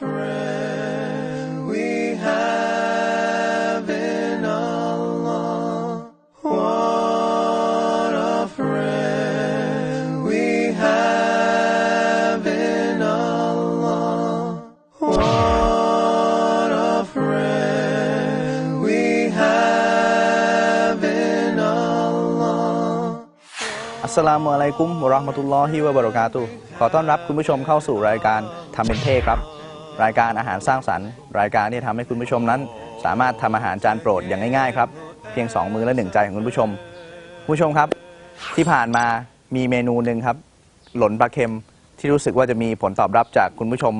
friend we have in Allah. What a friend we have in Allah. What a friend we have in Allah. อัสสลามุอะลัยกุมวะเราะห์มะตุลลอฮิวะบะเราะกาตุฮ์ขอต้อนรับคุณผู้ชมเข้าสู่รายการทำเป็นเท่ครับ รายการอาหารสร้างสรรค์ รายการที่ทำให้คุณผู้ชมนั้น สามารถทำอาหารจานโปรดอย่างง่ายๆครับเพียง 2 มือและหนึ่งใจของคุณผู้ชม ผู้ชมครับ ที่ผ่านมามีเมนูหนึ่งครับ หลนปลาเค็มที่รู้สึกว่าจะมีผลตอบรับจากคุณผู้ชม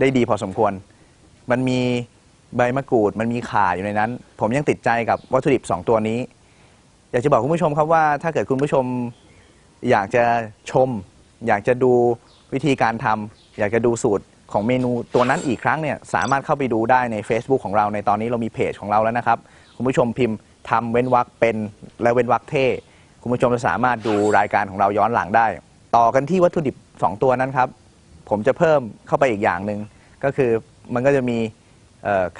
ได้ดีพอสมควร มันมีใบมะกรูดมันมีข่าอยู่ในนั้น ผมยังติดใจกับวัตถุดิบสองตัวนี้ อยากจะบอกคุณผู้ชมครับว่าถ้าเกิดคุณผู้ชมอยากจะชม อยากจะดูวิธีการทำอยากจะดูสูตร ของเมนูตัวนั้นอีกครั้งเนี่ยสามารถเข้าไปดูได้ใน Facebook ของเราในตอนนี้เรามีเพจของเราแล้วนะครับ คุณผู้ชมพิมพ์ทำเว้นวรรคเป็นและเว้นวรรคเท่คุณผู้ชมจะสามารถดูรายการของเราย้อนหลังได้ ต่อกันที่วัตถุดิบ 2 ตัวนั้นครับ ผมจะเพิ่มเข้าไปอีกอย่างหนึ่งก็คือมันก็จะมี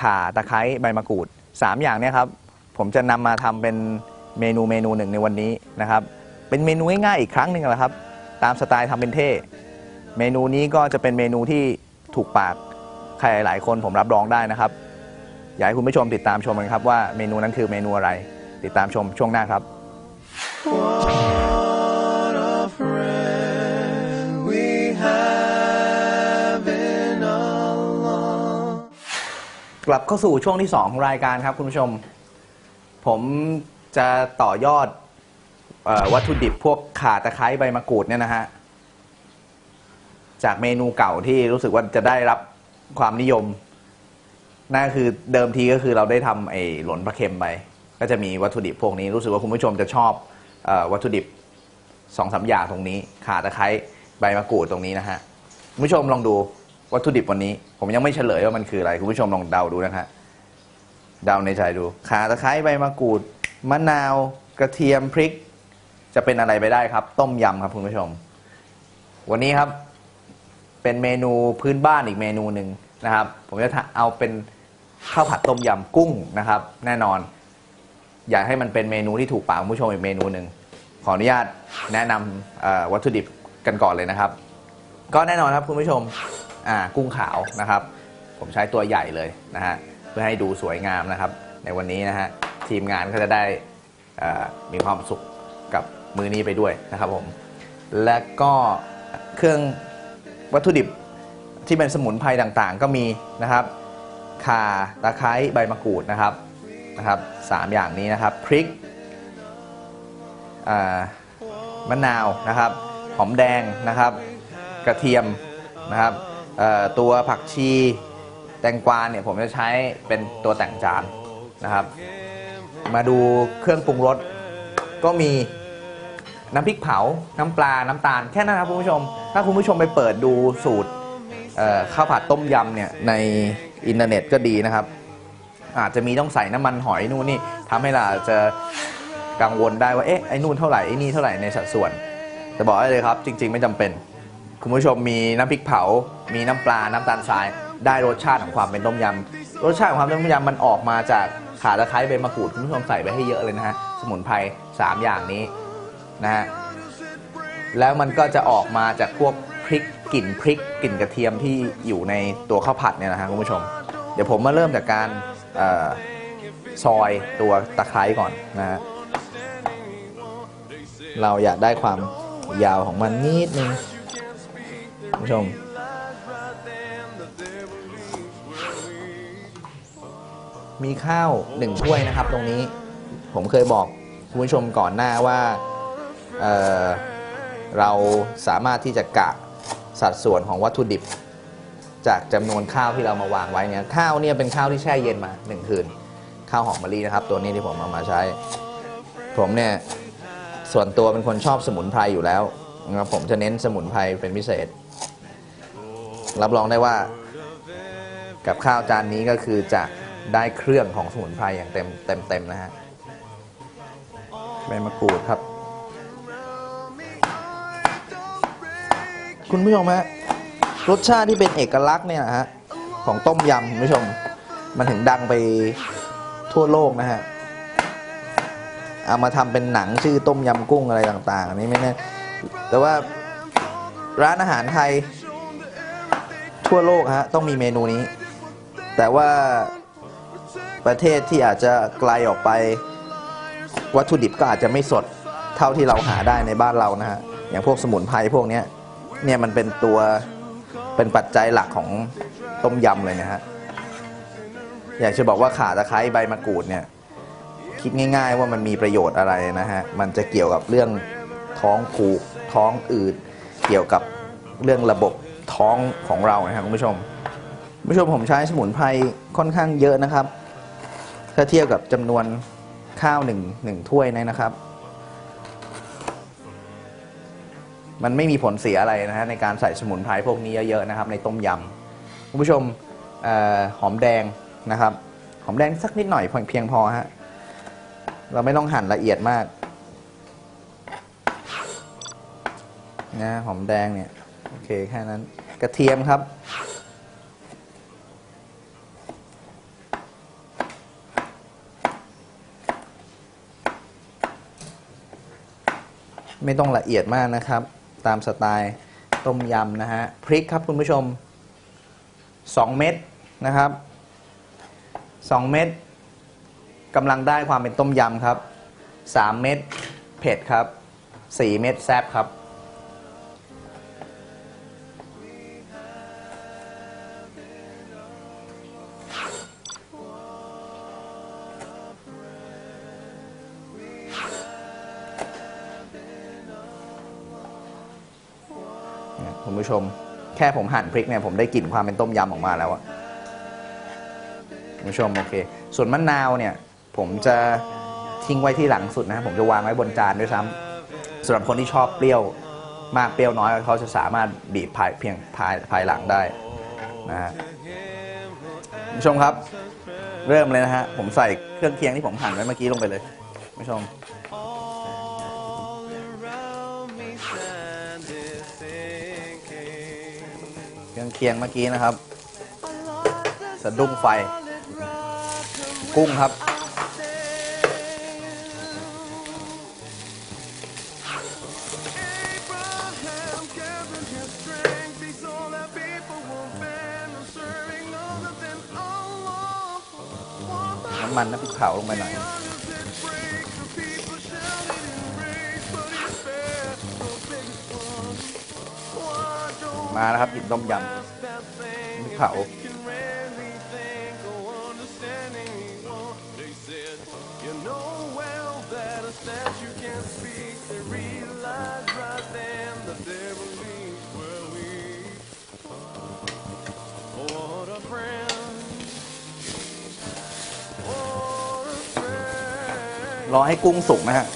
ข่าตะไคร้ใบมะกรูด 3 อย่างเนี่ยครับ ผมจะนำมาทำเป็นเมนูเมนูหนึ่งในวันนี้นะครับ เป็นเมนูง่ายๆอีกครั้งหนึ่งแหละครับ ตามสไตล์ทำเป็นเท่ เมนูนี้ก็จะเป็นเมนูที่ ถูกปากใครหลายคนผมรับรองได้นะครับ อยากให้คุณผู้ชมติดตามชมกันครับว่าเมนูนั้นคือเมนูอะไร ติดตามชมช่วงหน้าครับ What a friend we have in Allah. กลับเข้าสู่ช่วงที่ 2 ของรายการครับคุณผู้ชม ผมจะต่อยอดเออวัตถุดิบพวกข่าตะไคร้ใบมะกรูดเนี่ยนะฮะ จากเมนูเก่าที่รู้สึกว่าจะได้รับความนิยมนั่นคือเดิมทีก็คือเราได้ทำไอ้หลนปลาเค็มไป ก็จะมีวัตถุดิบพวกนี้รู้สึกว่าคุณผู้ชมจะชอบอวัตถุดิบสองสามอย่างตรงนี้ข่าตะไคร้ใบมะกรูดตรงนี้นะฮะคุณผู้ชมลองดูวัตถุดิบวันนี้ ผมยังไม่เฉลยว่ามันคืออะไรคุณผู้ชมลองเดาดูนะฮะเดาในใจดูข่าตะไคร้ใบมะกรูดมะนาว กระเทียมพริก จะเป็นอะไรไปได้ครับ ต้มยำครับคุณผู้ชม วันนี้ครับ เป็นเมนูพื้นบ้านอีกเมนูหนึ่งนะครับ ผมจะเอาเป็นข้าวผัดต้มยำกุ้งนะครับ แน่นอน อยากให้มันเป็นเมนูที่ถูกปากคุณผู้ชมอีกเมนูหนึ่งขออนุญาตแนะนำวัตถุดิบกันก่อนเลยนะครับ ก็แน่นอนครับคุณผู้ชมกุ้งขาวนะครับ ผมใช้ตัวใหญ่เลยนะฮะเพื่อให้ดูสวยงามนะครับ ในวันนี้นะฮะทีมงานก็จะได้มีความสุขกับมือนี้ไปด้วยนะครับผมและก็เครื่อง วัตถุดิบที่เป็นสมุนไพรต่างๆ ก็มีนะครับข่าตะไคร้ใบมะกรูดนะครับนะครับสามอย่างนี้นะครับพริกมะนาวนะครับหอมแดงนะครับกระเทียมนะครับตัวผักชีแตงกวาเนี่ยผมจะใช้เป็นตัวแต่งจานนะครับ มาดูเครื่องปรุงรสก็มีน้ำพริกเผา น้ำปลา น้ำตาล แค่นั้นครับคุณผู้ชม ถ้าคุณผู้ชมไปเปิดดูสูตรข้าวผัดต้มยำเนี่ยในอินเทอร์เน็ตก็ดีนะครับ อาจจะมีต้องใส่น้ำมันหอยนู่นนี่ทำให้เราจะกังวลได้ว่าเอ๊ะไอ้นู่นเท่าไหร่ไอ้นี่เท่าไหร่ในสัดส่วนจะบอกได้เลยครับ จริง ๆ ไม่จำเป็น คุณผู้ชมมีน้ำพริกเผา มีน้ำปลาน้ำตาลทราย ได้รสชาติของความเป็นต้มยำรสชาติของความเป็นต้มยำมันออกมาจากข่าตะไคร้ใบมะกรูดคุณผู้ชมใส่ไปให้เยอะเลยนะฮะสมุนไพรสามอย่างนี้นะฮะ แล้วมันก็จะออกมาจากพวกพริกกลิ่นพริกกลิ่นกระเทียมที่อยู่ในตัวข้าวผัดเนี่ยนะฮะคุณผู้ชม เดี๋ยวผมมาเริ่มจากการออซอยตัวตะไคร้ก่อนนะฮะเราอยากได้ความยาวของมันนิดนึงคุณผู้ชมมีข้าวหนึ่งถ้วยนะครับตรงนี้ผมเคยบอกคุณผู้ชมก่อนหน้าว่า เราสามารถที่จะกะสัดส่วนของวัตถุดิบ จากจำนวนข้าวที่เรามาวางไว้เนี่ยข้าวเนี่ยเป็นข้าวที่แช่เย็นมาหนึ่งคืน ข้าวหอมมะลินะครับ ตัวนี้ที่ผมเอามาใช้ ผมเนี่ยส่วนตัวเป็นคนชอบสมุนไพรอยู่แล้วนะครับผมจะเน้นสมุนไพรเป็นพิเศษ รับรองได้ว่า กับข้าวจานนี้ก็คือจะได้เครื่องของสมุนไพรอย่างเต็มเต็มเต็มนะฮะใบมะกรูดครับ คุณผู้ชมฮะรสชาติที่เป็นเอกลักษณ์เนี่ยนะฮะของต้มยำคุณผู้ชม มันถึงดังไปทั่วโลกนะฮะเอามาทำเป็นหนังชื่อต้มยำกุ้งอะไรต่างๆอันนี้ไม่แน่แต่ว่าร้านอาหารไทย ทั่วโลกฮะต้องมีเมนูนี้ แต่ว่าประเทศที่อาจจะไกลออกไป วัตถุดิบก็อาจจะไม่สดเท่าที่เราหาได้ในบ้านเรานะฮะอย่างพวกสมุนไพรพวกเนี้ย เนี่ยมันเป็นตัวเป็นปัจจัยหลักของต้มยำเลยนะฮะอยากจะบอกว่าข่าตะไคร้ใบมะกรูดเนี่ยคิดง่าย ๆ ว่ามันมีประโยชน์อะไรนะฮะมันจะเกี่ยวกับเรื่องท้องผูกท้องอืดเกี่ยวกับเรื่องระบบท้องของเรานะครับคุณผู้ชมคุณผู้ชมผมใช้สมุนไพรค่อนข้างเยอะนะครับ ถ้าเทียบกับจำนวนข้าวหนึ่งหนึ่งถ้วยเนยนะครับ มันไม่มีผลเสียอะไรนะฮะในการใส่สมุนไพรพวกนี้เยอะๆนะครับในต้มยำคุณผู้ชมออหอมแดงนะครับ หอมแดงสักนิดหน่อยเพียงเพียงพอฮะเราไม่ต้องหั่นละเอียดมากนะหอมแดงเนี่ยโอเคแค่นั้นกระเทียมครับ ไม่ต้องละเอียดมากนะครับ ตามสไตล์ต้มยำนะฮะพริกครับคุณผู้ชม 2 เม็ดนะครับ 2 เม็ดกำลังได้ความเป็นต้มยำครับ 3 เม็ดเผ็ดครับ 4 เม็ดแซบครับ ชม แค่ผมหั่นพริกเนี่ยผมได้กลิ่นความเป็นต้มยำออกมาแล้วอะคุณผู้ชมโอเค ส่วนมะนาวเนี่ยผมจะทิ้งไว้ที่หลังสุดนะผมจะวางไว้บนจานด้วยซ้ำสำหรับคนที่ชอบเปรี้ยวมากเปรี้ยวน้อยเขาจะสามารถบีบภายเพียงภายภายหลังได้นะฮะคุณผู้ชมครับ เริ่มเลยนะฮะผมใส่เครื่องเคียงที่ผมหั่นไว้เมื่อกี้ลงไปเลยคุณผู้ชม รื่งเคียงเมื่อกี้นะครับ สะดุ้งไฟ กุ้งครับ น้ำมันน้ำพริกเผาลงไปหน่อย มาแล้วครับกลิ่นต้มย ask that thing ำพริกเผา can really think or understand anyone. They said, you know well that a statue can't speak. They realized right then that their beliefs were weak. What a friend. What a friend. รอให้กุ้งสุกนะฮะ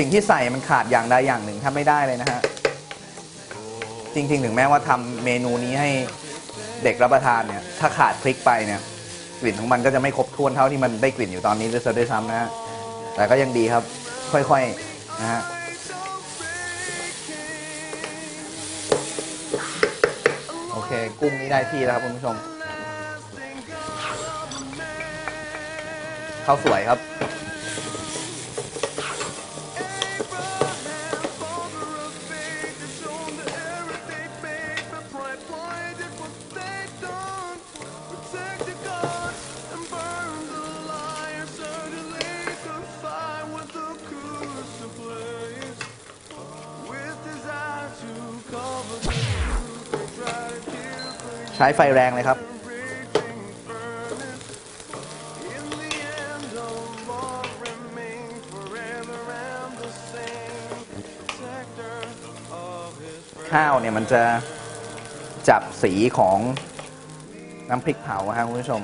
สิ่งที่ใส่มันขาดอย่างใดอย่างหนึ่งถ้าไม่ได้เลยนะฮะ จริงๆ ถึงแม้ว่าทำเมนูนี้ให้เด็กรับประทานเนี่ย ถ้าขาดพริกไปเนี่ย กลิ่นของมันก็จะไม่ครบถ้วนเท่าที่มันได้กลิ่นอยู่ตอนนี้ด้วยซ้ำด้วยซ้ำนะฮะ แต่ก็ยังดีครับ ค่อยๆ นะฮะโอเค กุ้งนี่ได้ที่แล้วครับคุณผู้ชมข้าวสวยครับ ช้ไฟแรงเลยครับ ข้าวเนี่ยมันจะจับสีของน้ำพริกเผาครับคุณผู้ชม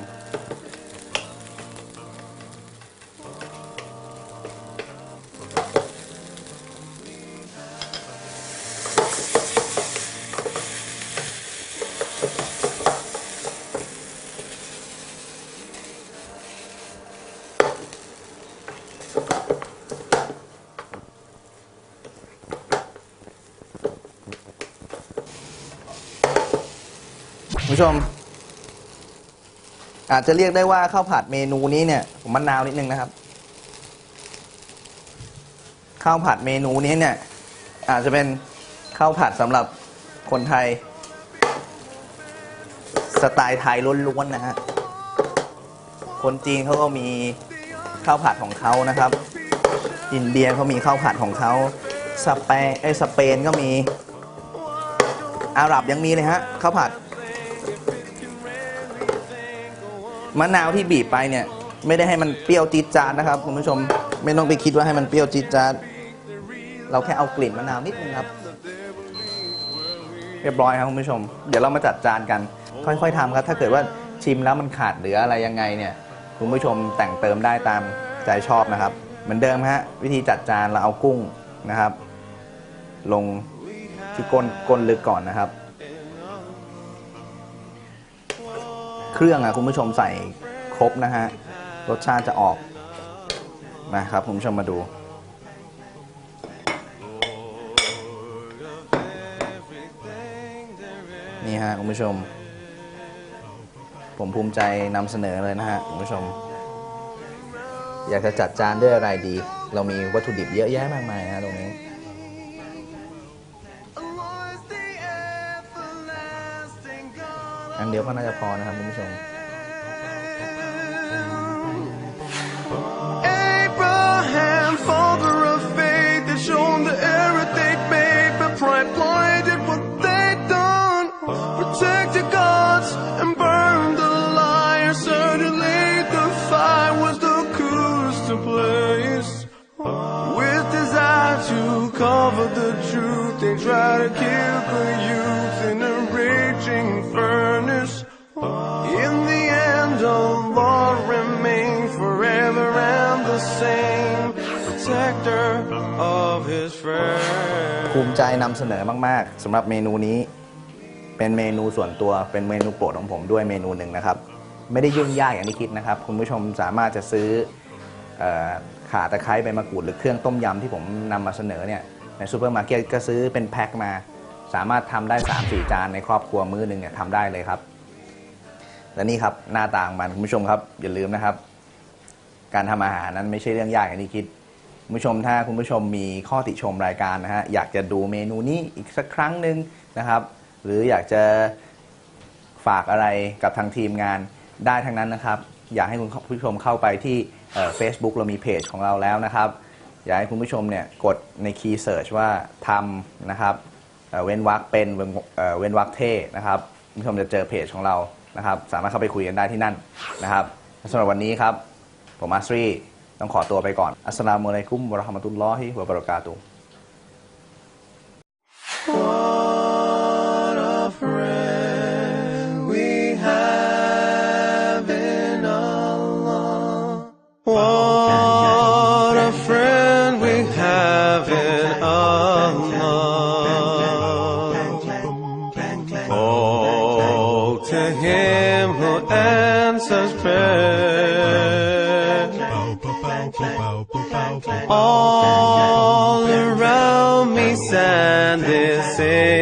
ผู้ชม อาจจะเรียกได้ว่าข้าวผัดเมนูนี้เนี่ยผมมะนาวนิดนึงนะครับ ข้าวผัดเมนูนี้เนี่ย อาจจะเป็นข้าวผัดสำหรับคนไทย สไตล์ไทยล้วนๆนะฮะคนจีนเขาก็มี ข้าวผัดของเขานะครับ อินเดียเขามีข้าวผัดของเขาสเปนไอสเปนก็มี อาหรับยังมีเลยฮะข้าวผัดมะนาวที่บีบไปเนี่ย ไม่ได้ให้มันเปรี้ยวจี๊ดจ๊าดนะครับคุณผู้ชมไม่ต้องไปคิดว่าให้มันเปรี้ยวจี๊ดจ๊าดเราแค่เอากลิ่นมะนาวนิดนึงครับเรียบร้อยครับคุณผู้ชม เดี๋ยวเรามาจัดจานกัน ค่อย ๆทำครับ ถ้าเกิดว่าชิมแล้วมันขาดเหลืออะไรยังไงเนี่ย คุณผู้ชมแต่งเติมได้ตามใจชอบนะครับ เหมือนเดิมฮะวิธีจัดจานเราเอากุ้งนะครับ ลงที่ก้นก้นลึกก่อนนะครับ เครื่องอะคุณผู้ชมใส่ครบนะฮะรสชาติจะออกนะครับคุณผู้ชมมาดู นี่ฮะคุณผู้ชม ผมภูมิใจนำเสนอเลยนะฮะคุณผู้ชม อยากจะจัดจานด้วยอะไรดี เรามีวัตถุดิบเยอะแยะมากมายนะตรงนี้ อันเดียวก็น่าจะพอนะครับคุณผู้ชม they try to kill the youth in a raging furnace. In the end, Allah remained forever and the same, protector of his friends. ภูมิใจนำเสนอมาก ๆสำหรับเมนูนี้ เป็นเมนูส่วนตัว เป็นเมนูโปรดของผมด้วยเมนูหนึ่งนะครับ ไม่ได้ยุ่งยากอย่างที่คิดนะครับ คุณผู้ชมสามารถจะซื้อเอ่อข่าตะไคร้ใบมะกรูดหรือเครื่องต้มยำที่ผมนำมาเสนอเนี่ย ในซูเปอร์มาร์เก็ตก็ซื้อเป็นแพ็คมา สามารถทำได้ 3-4 จานในครอบครัวมื้อหนึ่งเนี่ยทำได้เลยครับ และนี่ครับหน้าต่างมันคุณผู้ชมครับ อย่าลืมนะครับ การทำอาหารนั้นไม่ใช่เรื่องยากอย่างที่คิดคุณผู้ชมถ้าคุณผู้ชมมีข้อติชมรายการนะฮะอยากจะดูเมนูนี้อีกสักครั้งหนึ่งนะครับ หรืออยากจะฝากอะไรกับทางทีมงานได้ทั้งนั้นนะครับ อยากให้คุณผู้ชมเข้าไปที่เฟซบุ๊กเรามีเพจของเราแล้วนะครับ อยากให้คุณผู้ชมเนี่ยกดในคีย์เซิร์ชว่าทำนะครับเว้นวรรคเป็นเว้นเอ่อเว้นวรรคเท่นะครับคุณผู้ชมจะเจอเพจของเรานะครับ สามารถเข้าไปคุยกันได้ที่นั่นนะครับสำหรับวันนี้ครับ ผมอาสรีต้องขอตัวไปก่อน อัสลามุอะลัยกุมวะราะห์มะตุลลอฮิวะบะเราะกาตุฮ์ All